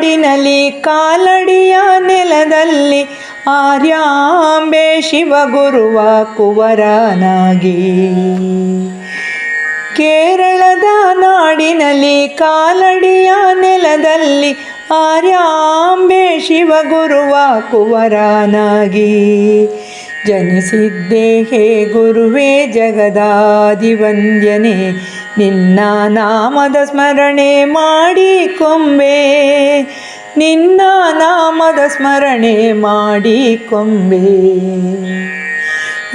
ನಾಡಿನಲ್ಲಿ ಕಾಲಡಿಯ ನೆಲದಲ್ಲಿ ಆರ್ಯಾಂಬೆ ಶಿವಗುರುವ ಕುವರನಾಗಿ. ಕೇರಳದ ನಾಡಿನಲ್ಲಿ, ಕಾಲಡಿಯ ನೆಲದಲ್ಲಿ ಆರ್ಯಾಂಬೆ ಶಿವಗುರುವ ಕುವರನಾಗಿ. ಜನಿಸಿದ್ದೆ ಹೇ ಗುರುವೇ ಜಗದಾದಿವಂದ್ಯನೆ ನಿನ್ನ ನಾಮದ ಸ್ಮರಣೆ ಮಾಡಿ ಕೊಂಬೆ. ನಿನ್ನ ನಾಮದ ಸ್ಮರಣೆ ಮಾಡಿ ಕೊಂಬೆ.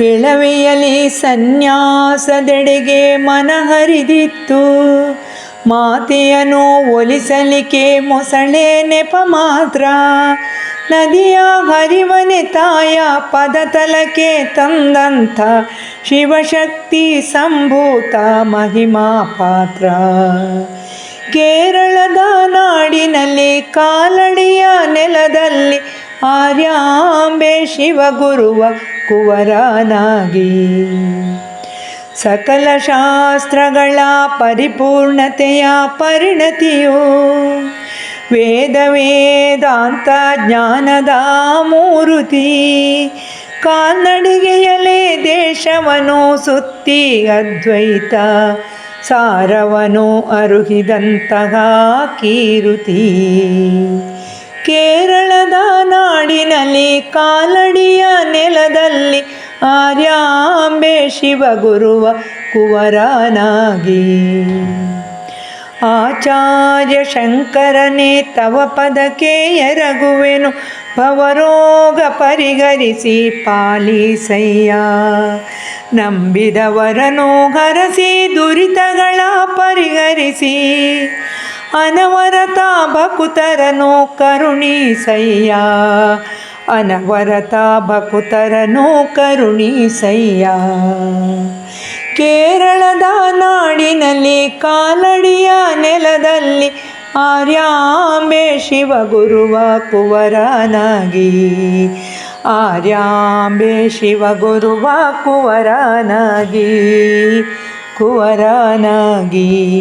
ಎಳವೆಯಲಿ ಸನ್ಯಾಸದೆಡೆಗೆ ಮನ ಹರಿದಿತ್ತು ಮಾತೆಯನು ಒಲಿಸಲಿಕ್ಕೆ ಮೊಸಳೆ ನೆಪ ಮಾತ್ರ. ನದಿಯ ಹರಿವನೆ ತಾಯ ಪದತಲಕ್ಕೆ ತಂದಂಥ ಶಿವಶಕ್ತಿ ಸಂಭೂತ ಮಹಿಮಾ ಪಾತ್ರ. ಕೇರಳದ ನಾಡಿನಲ್ಲಿ ಕಾಲಡಿಯ ನೆಲದಲ್ಲಿ ಆರ್ಯಾಂಬೆ ಶಿವಗುರುವ ಕುವರನಾಗಿ. ಸಕಲ ಶಾಸ್ತ್ರಗಳ ಪರಿಪೂರ್ಣತೆಯ ಪರಿಣತಿಯು ವೇದ ವೇದಾಂತ ಜ್ಞಾನದ ಮೂರುತಿ. ಕಾಲ್ನಡಿಗೆಯಲೇ ದೇಶವನು ಸುತ್ತಿ ಅದ್ವೈತ, ಸಾರವನು ಅರುಹಿದಂತಹ ಕೀರುತಿ. ಕೇರಳದ ನಾಡಿನಲ್ಲಿ ಕಾಲಡಿಯ ನೆಲದಲ್ಲಿ ಆರ್ಯಾಂಬೆ ಶಿವಗುರುವ ಕುವರನಾಗಿ. ಆಚಾರ್ಯ ಶಂಕರನೇ ತವ ಪದಕ್ಕೆ ಎರಗುವೆನು ಭವರೋಗ ಪರಿಹರಿಸಿ ಪಾಲಿಸಯ್ಯ. ನಂಬಿದವರನು ಹರಸಿ ದುರಿತಗಳ ಪರಿಗರಿಸಿ ಅನವರತ ಭಕುತರನು ಕರುಣಿಸಯ್ಯ. ಅನವರತ ಭಕುತರನು ಕರುಣಿಸಯ್ಯ ಕೇರಳದ ನಾಡಿನಲ್ಲಿ ಕಾಲಡಿಯ ನೆಲದಲ್ಲಿ ಆರ್ಯಾಂಬೆ ಶಿವಗುರುವ ಕುವರನಾಗಿ. ಆರ್ಯಾಂಬೆ ಶಿವಗುರುವ ಕುವರನಾಗಿ. ಕುವರನಾಗಿ.